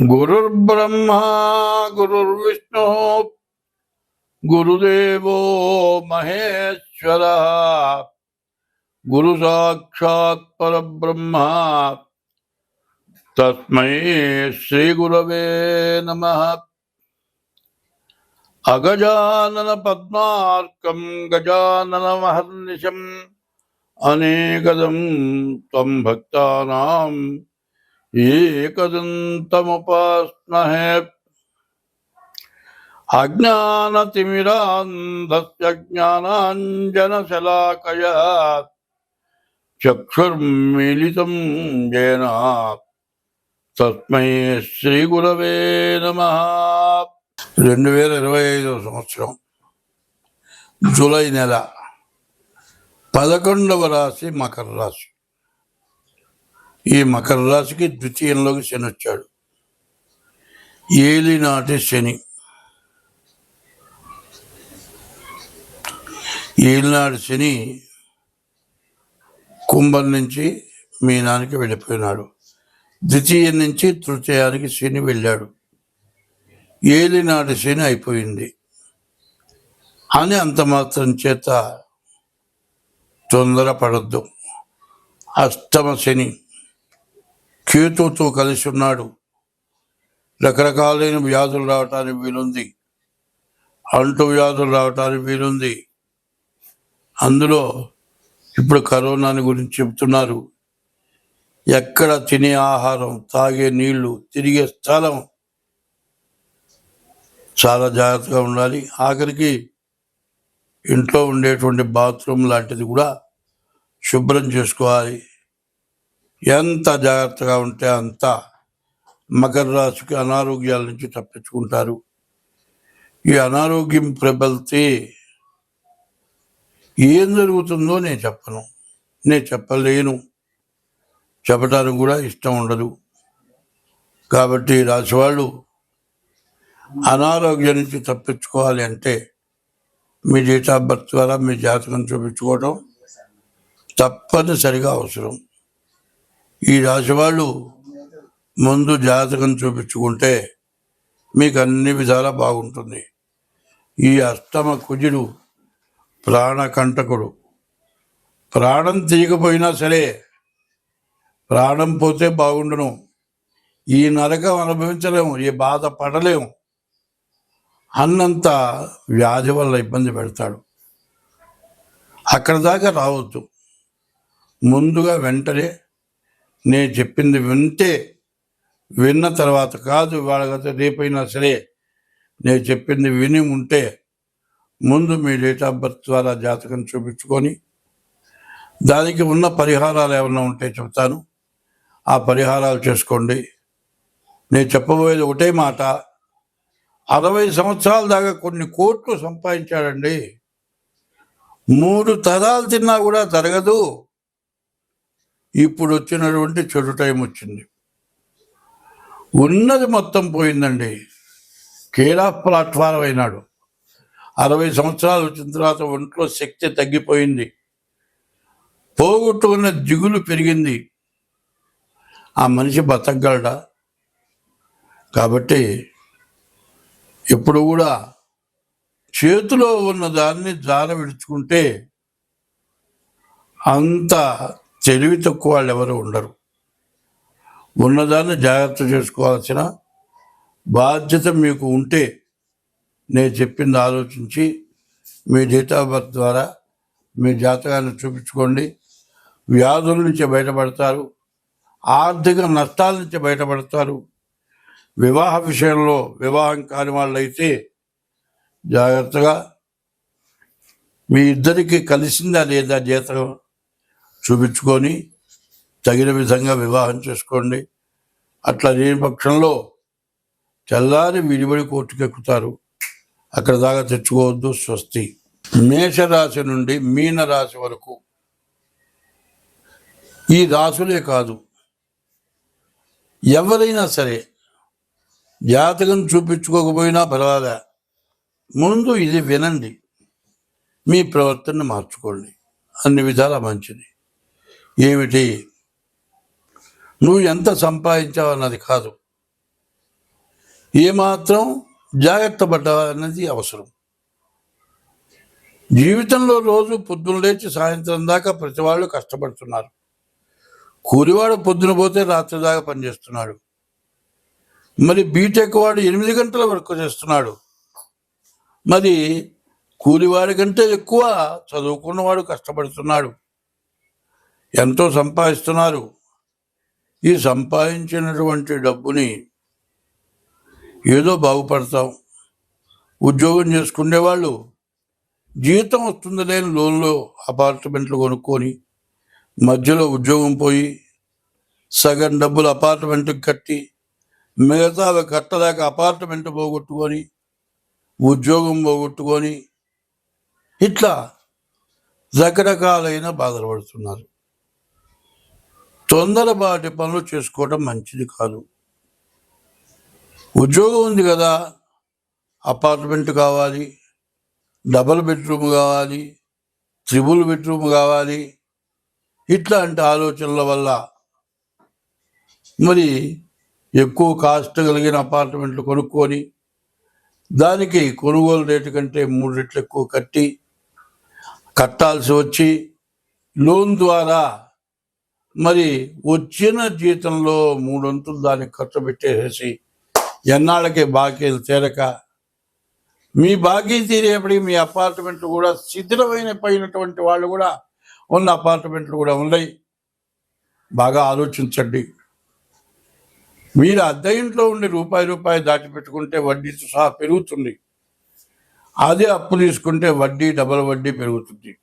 गुरुर्ब्रह्मा, गुरुर्विष्णु, गुरुदेव महेश्वर गुरु साक्षात परब्रह्मा। तस्मै श्री गुरव नम। अगजानन पद्मार्कं गजानन महर्निशम अनेकदम तम भक्ता ఏకదంతముపాస్మహే అజ్ఞానతిమిరాంధస్య జ్ఞానాంజనశలాకయ చక్షుర్మిళితం జేన తస్మై శ్రీగురవే నమ. రెండు వేల ఇరవై ఐదవ సంవత్సరం జూలై నెల పదకొండవ రాశి మకర రాశి. ఈ మకర రాశికి ద్వితీయంలోకి శని వచ్చాడు. ఏలినాటి శని. ఏలినాటి శని కుంభం నుంచి మీనానికి వెళ్ళిపోయినాడు. ద్వితీయం నుంచి తృతీయానికి శని వెళ్ళాడు. ఏలినాటి శని అయిపోయింది. అని అంత మాత్రం చేత తొందరపడద్దు. అష్టమ శని. కేతుతో కలిసి ఉన్నాడు. రకరకాలైన వ్యాధులు రావటానికి వీలుంది. అంటు వ్యాధులు రావటానికి వీలుంది. అందులో ఇప్పుడు కరోనాని గురించి చెబుతున్నారు. ఎక్కడ తినే ఆహారం తాగే నీళ్ళు తిరిగే స్థలం చాలా జాగ్రత్తగా ఉండాలి. ఆఖరికి ఇంట్లో ఉండేటువంటి బాత్రూమ్ లాంటిది కూడా శుభ్రం చేసుకోవాలి. ఎంత జాగ్రత్తగా ఉంటే అంత మకర రాశికి అనారోగ్యాల నుంచి తప్పించుకుంటారు. ఈ అనారోగ్యం ప్రబలితే ఏం జరుగుతుందో నేను చెప్పను. నేను చెప్పలేను. చెప్పడానికి కూడా ఇష్టం ఉండదు. కాబట్టి రాశి వాళ్ళు అనారోగ్యం నుంచి తప్పించుకోవాలి అంటే మీ డేట్ ఆఫ్ బర్త్ ద్వారా మీ జాతకం చూపించుకోవడం తప్పనిసరిగా అవసరం. ఈ రాశి వాళ్ళు ముందు జాతకం చూపించుకుంటే మీకు అన్ని విధాలా బాగుంటుంది. ఈ అష్టమ కుజుడు ప్రాణకంటకుడు ప్రాణం తీయకపోయినా సరే ప్రాణం పోతే బాగుండను. ఈ నరకం అనుభవించలేము ఈ బాధ పడలేము. అన్నంత వ్యాధి వల్ల ఇబ్బంది పెడతాడు. అక్కడ దాకా రావద్దు. ముందుగా వెంటనే నేను చెప్పింది వింటే విన్న తర్వాత కాదు వాళ్ళ రేపైనా సరే నేను చెప్పింది విని ఉంటే ముందు మీ డేట్ ఆఫ్ బర్త్ ద్వారా జాతకం చూపించుకొని దానికి ఉన్న పరిహారాలు ఏమైనా ఉంటే చెప్తాను. ఆ పరిహారాలు చేసుకోండి. నేను చెప్పబోయేది ఒకటే మాట. అరవై సంవత్సరాల దాకా కొన్ని కోట్లు సంపాదించాడండి. మూడు తరాలు తిన్నా కూడా జరగదు. ఇప్పుడు వచ్చినటువంటి చెడు టైం వచ్చింది. ఉన్నది మొత్తం పోయిందండి. కేర్ ప్లాట్ఫారం అయినాడు. అరవై సంవత్సరాలు వచ్చిన తర్వాత ఒంట్లో శక్తి తగ్గిపోయింది. పోగొట్టుకున్న దిగులు పెరిగింది. ఆ మనిషి బతకగలడా? కాబట్టి ఇప్పుడు కూడా చేతిలో ఉన్న దాన్ని జార విడుచుకుంటే అంత తెలివి తక్కువ వాళ్ళు ఎవరు ఉండరు. ఉన్నదాన్ని జాగ్రత్త చేసుకోవాల్సిన బాధ్యత మీకు ఉంటే నేను చెప్పింది ఆలోచించి మీ డేట్ ఆఫ్ బర్త్ ద్వారా మీ జాతకాన్ని చూపించుకోండి. వ్యాధుల నుంచి బయటపడతారు. ఆర్థిక నష్టాల నుంచి బయటపడతారు. వివాహ విషయంలో వివాహం కాని వాళ్ళైతే జాగ్రత్తగా మీ ఇద్దరికి కలిసిందా లేదా జీతం చూపించుకొని తగిన విధంగా వివాహం చేసుకోండి. అట్లా లేని పక్షంలో చల్లారి విడిబడి కోర్టుకెక్కుతారు. అక్కడ దాకా తెచ్చుకోవద్దు స్వస్తి. మేషరాశి నుండి మీన రాశి వరకు. ఈ రాశులే కాదు. ఎవరైనా సరే జాతకం చూపించుకోకపోయినా పర్వాలే. ముందు ఇది వినండి. మీ ప్రవర్తనను మార్చుకోండి. అన్ని విధాల మంచిది. ఏమిటి? నువ్వు ఎంత సంపాదించావు అన్నది కాదు. ఏమాత్రం జాగ్రత్త అన్నది అవసరం. జీవితంలో రోజు పొద్దున లేచి సాయంత్రం దాకా ప్రతి వాళ్ళు కష్టపడుతున్నారు. కూలివాడు పొద్దున పోతే రాత్రి దాకా పనిచేస్తున్నాడు. మరి బీటెక్ వాడు ఎనిమిది గంటల వరకు చేస్తున్నాడు. మరి కూలివాడి కంటే ఎక్కువ చదువుకున్నవాడు కష్టపడుతున్నాడు. ఎంతో సంపాదిస్తున్నారు. ఈ సంపాదించినటువంటి డబ్బుని ఏదో బాగుపడతాం. ఉద్యోగం చేసుకునే వాళ్ళు జీతం వస్తుంది లేని లోన్లో అపార్ట్మెంట్లు కొనుక్కొని మధ్యలో ఉద్యోగం పోయి సగం డబ్బులు అపార్ట్మెంట్కి కట్టి మిగతా అవి కట్టలేక అపార్ట్మెంట్ పోగొట్టుకొని ఉద్యోగం పోగొట్టుకొని ఇట్లా రకరకాలైన బాధలు పడుతున్నారు. తొందరపాటి పనులు చేసుకోవడం మంచిది కాదు. ఉద్యోగం ఉంది కదా అపార్ట్మెంట్ కావాలి డబల్ బెడ్రూమ్ కావాలి త్రిబుల్ బెడ్రూమ్ కావాలి ఇట్లాంటి ఆలోచనల వల్ల మరి ఎక్కువ కాస్ట్ కలిగిన అపార్ట్మెంట్లు కొనుక్కొని దానికి కొనుగోలు రేటు కంటే మూడు రెట్లు ఎక్కువ కట్టి కట్టాల్సి వచ్చి లోన్ ద్వారా మరి వచ్చిన జీతంలో మూడొంతులు దానికి ఖర్చు పెట్టేసేసి ఎన్నాళ్ళకి బాకీలు తీరక మీ బాకీ తీరేపటికి మీ అపార్ట్మెంట్లు కూడా శిథిలమైన పోయినటువంటి వాళ్ళు కూడా ఉన్న అపార్ట్మెంట్లు కూడా ఉన్నాయి. బాగా ఆలోచించండి. మీరు అద్దె ఇంట్లో ఉండి రూపాయి రూపాయి దాచిపెట్టుకుంటే వడ్డీతో సహా పెరుగుతుంది. అదే అప్పు తీసుకుంటే వడ్డీ డబల్ వడ్డీ పెరుగుతుంది.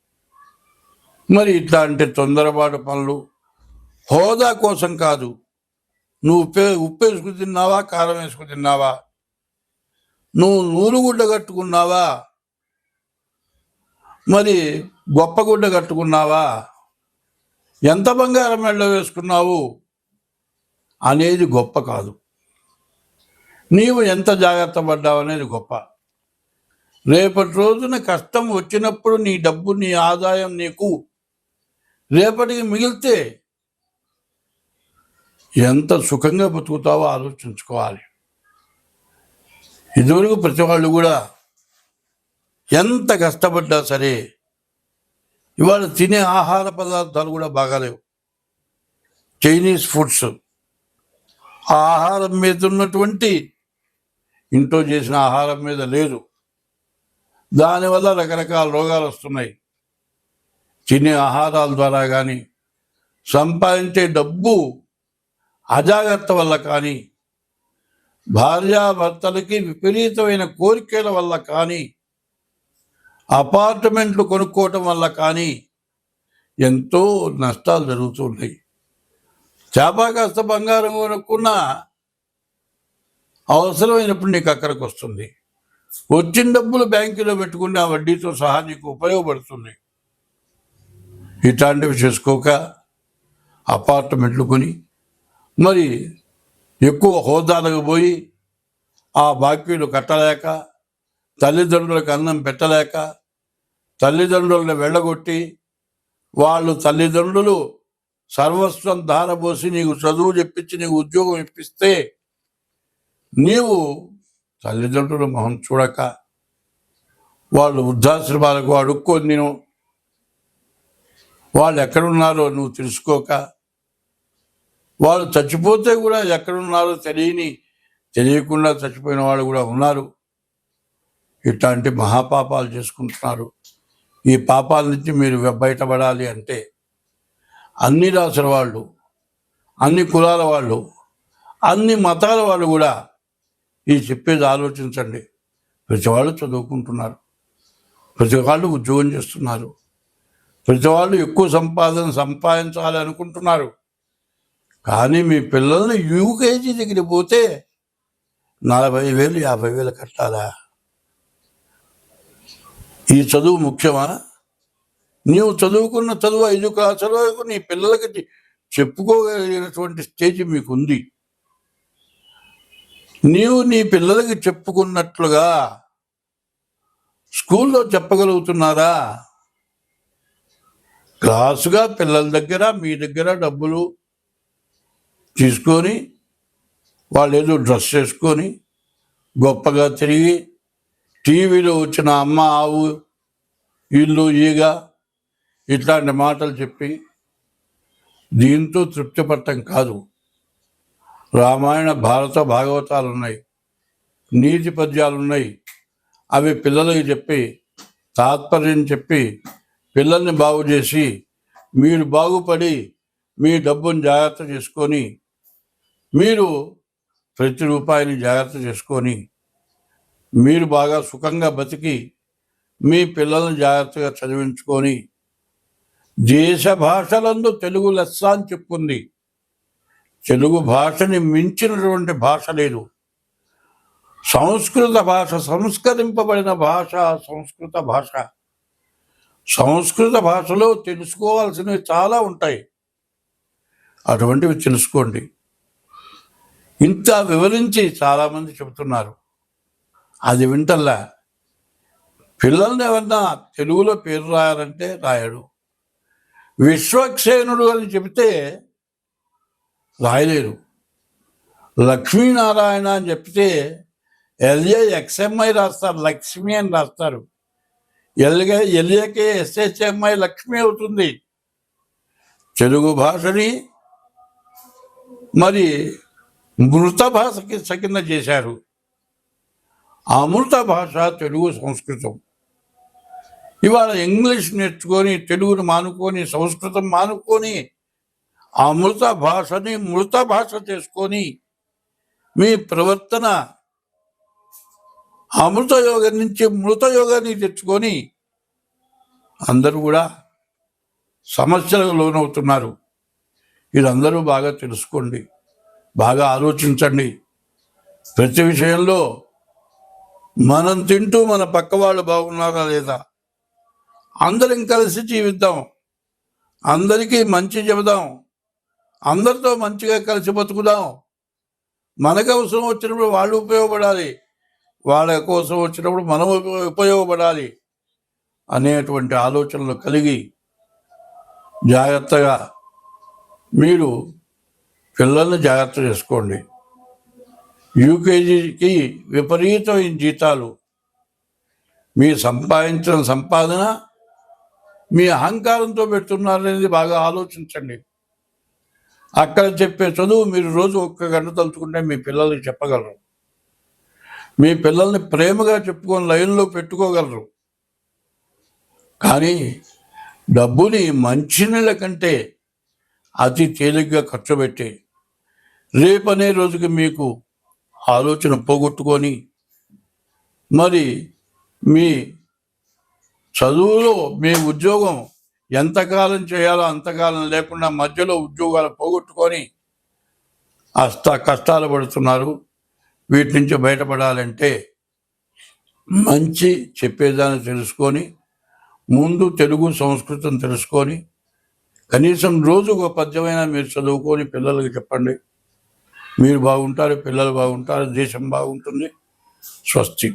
మరి ఇట్లాంటి తొందరపాటు పనులు హోదా కోసం కాదు. నువ్వు ఉప్పే ఉప్పు వేసుకుని తిన్నావా కారం వేసుకు తిన్నావా? నువ్వు నూరు గుడ్డ కట్టుకున్నావా? మరి గొప్ప గుడ్డ కట్టుకున్నావా? ఎంత బంగారం మెళ్ళ వేసుకున్నావు? అనేది గొప్ప కాదు. నీవు ఎంత జాగ్రత్త పడ్డావు అనేది గొప్ప. రేపటి రోజున కష్టం వచ్చినప్పుడు నీ డబ్బు నీ ఆదాయం నీకు. రేపటికి మిగిలితే ఎంత సుఖంగా బతుకుతావో ఆలోచించుకోవాలి. ఇదివరకు ప్రతి వాళ్ళు కూడా ఎంత కష్టపడ్డా సరే ఇవాళ తినే ఆహార పదార్థాలు కూడా బాగాలేవు. Chinese foods. ఆ ఆహారం మీద ఉన్నటువంటి ఇంట్లో చేసిన ఆహారం మీద లేదు. దానివల్ల రకరకాల రోగాలు వస్తున్నాయి. తినే ఆహారాల ద్వారా కానీ సంపాదించే డబ్బు అజాగ్రత్త వల్ల కానీ భార్యాభర్తలకి విపరీతమైన కోరికల వల్ల కానీ అపార్ట్మెంట్లు కొనుక్కోవటం వల్ల కానీ ఎంతో నష్టాలు జరుగుతున్నాయి చేప కాస్త బంగారం కొనుక్కున్నా అవసరమైనప్పుడు నీకు అక్కడికి వస్తుంది. వచ్చిన డబ్బులు బ్యాంకులో పెట్టుకుని ఆ వడ్డీతో సహా నీకు ఉపయోగపడుతుంది. ఇట్లాంటివి చేసుకోక అపార్ట్మెంట్లు కొని మరి ఎక్కువ హోదాలకు పోయి ఆ బాకీలు కట్టలేక తల్లిదండ్రులకు అన్నం పెట్టలేక తల్లిదండ్రులను వెళ్ళగొట్టి వాళ్ళు తల్లిదండ్రులు సర్వస్వం ధారపోసి నీకు చదువు చెప్పించి నీకు ఉద్యోగం ఇప్పిస్తే నీవు తల్లిదండ్రులు మొహం చూడక వాళ్ళు వృద్ధాశ్రమాలకు అడుక్కొని నేను వాళ్ళు ఎక్కడున్నారో నువ్వు తెలుసుకోక వాళ్ళు చచ్చిపోతే కూడా ఎక్కడున్నారో తెలియని తెలియకుండా చచ్చిపోయిన వాళ్ళు కూడా ఉన్నారు. ఇట్లాంటి మహాపాపాలు చేసుకుంటున్నారు. ఈ పాపాల నుంచి మీరు బయటపడాలి అంటే అన్ని రాసుల వాళ్ళు అన్ని కులాల వాళ్ళు అన్ని మతాల వాళ్ళు కూడా ఈ చెప్పేది ఆలోచించండి. ప్రతి వాళ్ళు చదువుకుంటున్నారు. ప్రతి వాళ్ళు ఉద్యోగం చేస్తున్నారు. ప్రతి వాళ్ళు ఎక్కువ సంపాదన సంపాదించాలి అనుకుంటున్నారు. కానీ మీ పిల్లల్ని యూకేజీ దగ్గర పోతే నలభై వేలు యాభై వేలు కట్టాలా? ఈ చదువు ముఖ్యమా? నీవు చదువుకున్న చదువు ఐదు క్లాసుల వరకు నీ పిల్లలకి చెప్పుకోగలిగినటువంటి స్టేజ్ మీకు ఉంది నీవు నీ పిల్లలకి చెప్పుకున్నట్లుగా స్కూల్లో చెప్పగలుగుతున్నారా? క్లాసుగా పిల్లల దగ్గర మీ దగ్గర డబ్బులు తీసుకొని వాళ్ళు ఏదో డ్రెస్ చేసుకొని గొప్పగా తిరిగి టీవీలో వచ్చిన అమ్మ ఆవు ఇల్లు ఈగ ఇట్లాంటి మాటలు చెప్పి దీంతో తృప్తి పట్టం కాదు. రామాయణ భారత భాగవతాలు ఉన్నాయి నీతి పద్యాలు ఉన్నాయి అవి పిల్లలకి చెప్పి తాత్పర్యం చెప్పి పిల్లల్ని బాగు చేసి మీరు బాగుపడి మీ డబ్బుని జాగ్రత్త చేసుకొని మీరు ప్రతి రూపాయిని జాగ్రత్త చేసుకొని మీరు బాగా సుఖంగా బతికి మీ పిల్లల్ని జాగ్రత్తగా చదివించుకొని దేశ భాషలందు తెలుగు లెస్స అని చెప్పుకుంది తెలుగు భాషని మించినటువంటి భాష లేదు. సంస్కృత భాష సంస్కరింపబడిన భాష సంస్కృత భాష. సంస్కృత భాషలో తెలుసుకోవాల్సినవి చాలా ఉంటాయి. అటువంటివి తెలుసుకోండి. ఇంత వివరించి చాలామంది చెబుతున్నారు. అది వింటల్లా. పిల్లల్ని ఎవరన్నా తెలుగులో పేరు రాయాలంటే రాయడు. విశ్వక్సేనుడు అని చెబితే రాయలేరు. లక్ష్మీనారాయణ అని చెప్తే ఎల్ఏ ఎక్స్ఎంఐ రాస్తారు లక్ష్మి అని రాస్తారు. ఎల్గే ఎల్ఏకే ఎస్హెచ్ఎంఐ లక్ష్మి అవుతుంది. తెలుగు భాషని మరి మృత భాషకి సకిన చేశారు. అమృత భాష తెలుగు సంస్కృతం. ఇవాళ ఇంగ్లీష్ నేర్చుకొని తెలుగును మానుకొని సంస్కృతం మానుకొని అమృత భాషని మృత భాష చేసుకొని మీ ప్రవర్తన అమృత యోగం నుంచి మృత యోగాన్ని తెచ్చుకొని అందరూ కూడా సమస్యలకు లోనవుతున్నారు. ఇది అందరూ బాగా తెలుసుకోండి. బాగా ఆలోచించండి. ప్రతి విషయంలో మనం తింటూ మన పక్క వాళ్ళు బాగున్నారా లేదా? అందరం కలిసి జీవిద్దాం. అందరికీ మంచి చెబుదాం. అందరితో మంచిగా కలిసి బతుకుదాం. మనకు అవసరం వచ్చినప్పుడు వాళ్ళు ఉపయోగపడాలి. వాళ్ళ కోసం వచ్చినప్పుడు మనం ఉపయోగపడాలి అనేటువంటి ఆలోచనలు కలిగి జాగ్రత్తగా మీరు పిల్లల్ని జాగ్రత్త చేసుకోండి. యూకేజీకి విపరీతమైన జీతాలు. మీ సంపాదించిన సంపాదన మీ అహంకారంతో పెడుతున్నారనేది బాగా ఆలోచించండి. అక్కడ చెప్పే చదువు మీరు రోజు ఒక్క గంట తలుచుకుంటే మీ పిల్లలకి చెప్పగలరు. మీ పిల్లల్ని ప్రేమగా చెప్పుకొని లైన్లో పెట్టుకోగలరు. కానీ డబ్బుని మంచినీళ్ళ కంటే అతి తేలిగ్గా ఖర్చు పెట్టి రేపనే రోజుకి మీకు ఆలోచన పోగొట్టుకొని మరి మీ చదువులో మీ ఉద్యోగం ఎంతకాలం చేయాలో అంతకాలం లేకుండా మధ్యలో ఉద్యోగాలు పోగొట్టుకొని అస్త కష్టాలు పడుతున్నారు. వీటి నుంచి బయటపడాలంటే మంచి చెప్పేదాన్ని తెలుసుకొని ముందు తెలుగు సంస్కృతం తెలుసుకొని కనీసం రోజు ఒక పద్యమైనా మీరు చదువుకొని పిల్లలకి చెప్పండి. మీరు బాగుంటారు పిల్లలు బాగుంటారు దేశం బాగుంటుంది. స్వస్తి.